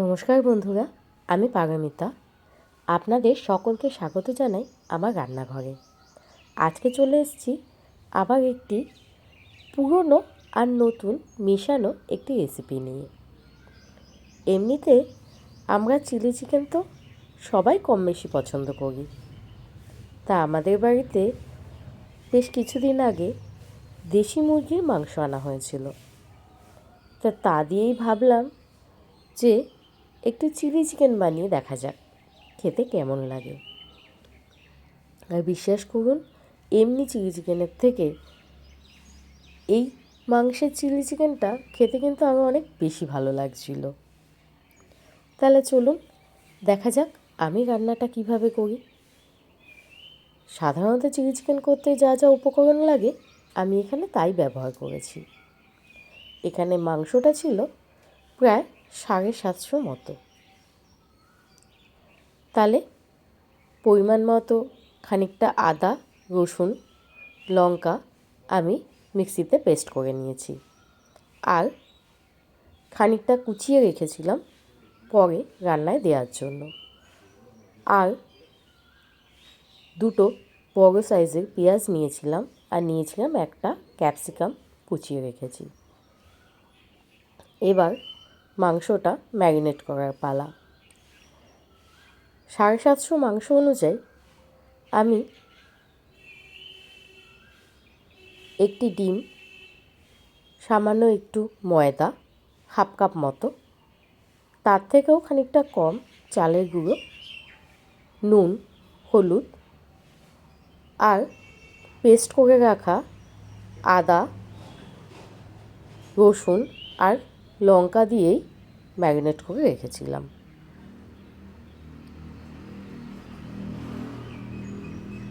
নমস্কার বন্ধুরা, আমি পারমিতা। আপনাদের সকলকে স্বাগত জানাই আমার রান্নাঘরে। আজকে চলে এসেছি আবার একটি পুরনো আর নতুন মেশানো একটি রেসিপি নিয়ে। এমনিতে আমরা চিলি চিকেন তো সবাই কম বেশি পছন্দ করি। তা আমাদের বাড়িতে বেশ কিছুদিন আগে দেশি মুরগির মাংস আনা হয়েছিল। তা তা দিয়েই ভাবলাম যে একটু চিলি চিকেন বানিয়ে দেখা যাক, খেতে কেমন লাগে। আর বিশ্বাস করুন, এমনি চিলি চিকেনের থেকে এই মাংসের চিলি চিকেনটা খেতে কিন্তু আমার অনেক বেশি ভালো লাগছিল। তাহলে চলুন, দেখা যাক আমি রান্নাটা কীভাবে করি। সাধারণত চিলি চিকেন করতে যা যা উপকরণ লাগে, আমি এখানে তাই ব্যবহার করেছি। এখানে মাংসটা ছিল প্রায় সাড়ে সাতশো মতো। তাহলে পরিমাণ মতো খানিকটা আদা, রসুন, লঙ্কা আমি মিক্সিতে পেস্ট করে নিয়েছি। আর খানিকটা কুচিয়ে রেখেছিলাম পরে রান্নায় দেওয়ার জন্য। আর দুটো বড় সাইজের পেঁয়াজ নিয়েছিলাম আর নিয়েছিলাম একটা ক্যাপসিকাম কুচিয়ে রেখেছি। এবার মাংসটা ম্যারিনেট করার পালা। সাড়ে সাতশো মাংস অনুযায়ী আমি একটি ডিম, সামান্য একটু ময়দা, হাফ কাপ মতো, তার থেকেও খানিকটা কম চালের গুঁড়ো, নুন, হলুদ আর পেস্ট করে রাখা আদা, রসুন আর লঙ্কা দিয়েই ম্যারিনেট করে রেখেছিলাম।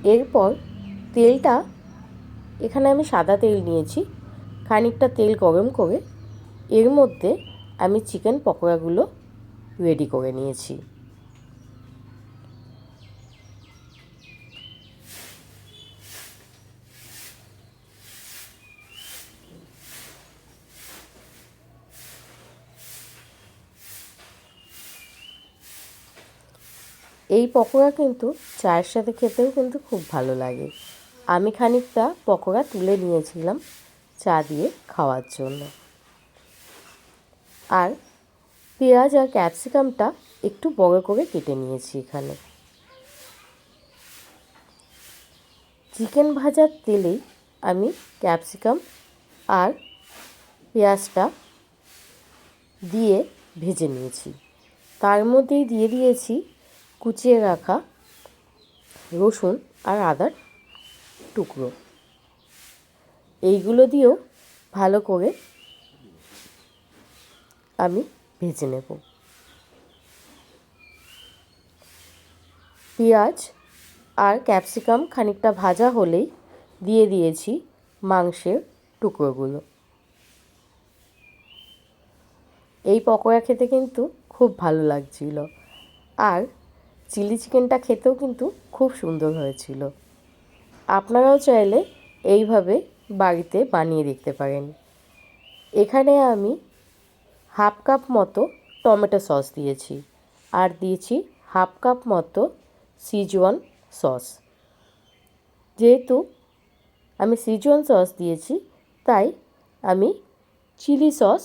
এরপর তেলটা, এখানে আমি সাদা তেল নিয়েছি, খানিকটা তেল গরম করে এর মধ্যে আমি চিকেন পকোড়াগুলো রেডি করে নিয়েছি। এই পকোড়া কিন্তু চায়ের সাথে খেতেও কিন্তু খুব ভালো লাগে। আমি খানিকটা পকোড়া তুলে নিয়েছিলাম চা দিয়ে খাওয়ার জন্য। আর পেঁয়াজ আর ক্যাপসিকামটা একটু বড় করে কেটে নিয়েছি এখানে। চিকেন ভাজার তেলেই আমি ক্যাপসিকাম আর পেঁয়াজটা দিয়ে ভেজে নিয়েছি। তার মধ্যেই দিয়ে দিয়েছি কুচিয়ে রাখা রসুন আর আদার টুকরো। এইগুলো দিয়েও ভালো করে আমি ভেজে নেব। পেঁয়াজ আর ক্যাপসিকাম খানিকটা ভাজা হলেই দিয়ে দিয়েছি মাংসের টুকরোগুলো। এই পকোড়া খেতে কিন্তু খুব ভালো লাগছিল। আর চিলি চিকেনটা খেতেও কিন্তু খুব সুন্দর হয়েছিল। আপনারাও চাইলে এইভাবে বাড়িতে বানিয়ে দেখতে পারেন। এখানে আমি হাফ কাপ মতো টমেটো সস দিয়েছি আর দিয়েছি হাফ কাপ মতো সিজওয়ান সস। যেহেতু আমি সিজওয়ান সস দিয়েছি, তাই আমি চিলি সস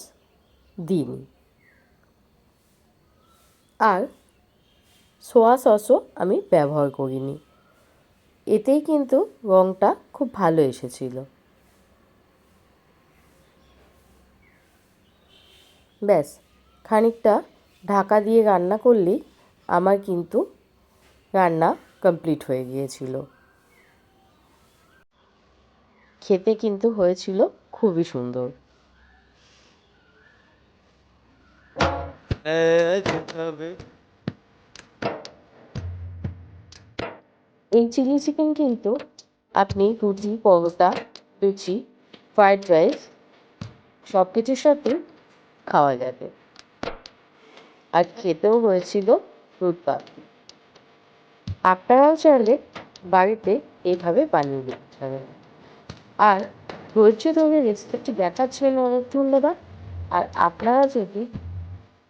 দিইনি। আর সোয়া সসও আমি ব্যবহার করিনি। এতেই কিন্তু রঙটা খুব ভালো এসেছিল। ব্যাস, খানিকটা ঢাকা দিয়ে রান্না করলেই আমার কিন্তু রান্না কমপ্লিট হয়ে গিয়েছিল। খেতে কিন্তু হয়েছিল খুবই সুন্দর। এই চিলি চিকেন কিন্তু আপনি রুটি, পরোটা, লুচি, ফ্রাইড রাইস সব কিছুর সাথে খাওয়া যাবে। আর খেতেও হয়েছিল দুর্দান্ত আপনারাও চাইলে বাড়িতে এইভাবে বানিয়ে দেখতে পারেন। আর ধৈর্য ধরে রেসিপিটি দেখার জন্য অনেক ধন্যবাদ। আর আপনারা যদি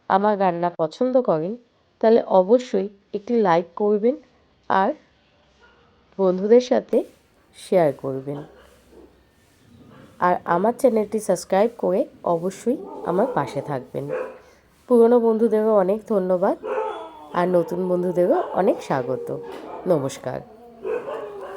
আমার রান্না পছন্দ করেন, তাহলে অবশ্যই একটি লাইক করবেন। আর বন্ধুদের সাথে শেয়ার করবেন। আর আমার চ্যানেলটি সাবস্ক্রাইব করে অবশ্যই আমার পাশে থাকবেন। পুরনো বন্ধুদেরও অনেক ধন্যবাদ। আর নতুন বন্ধুদেরও অনেক স্বাগত। নমস্কার।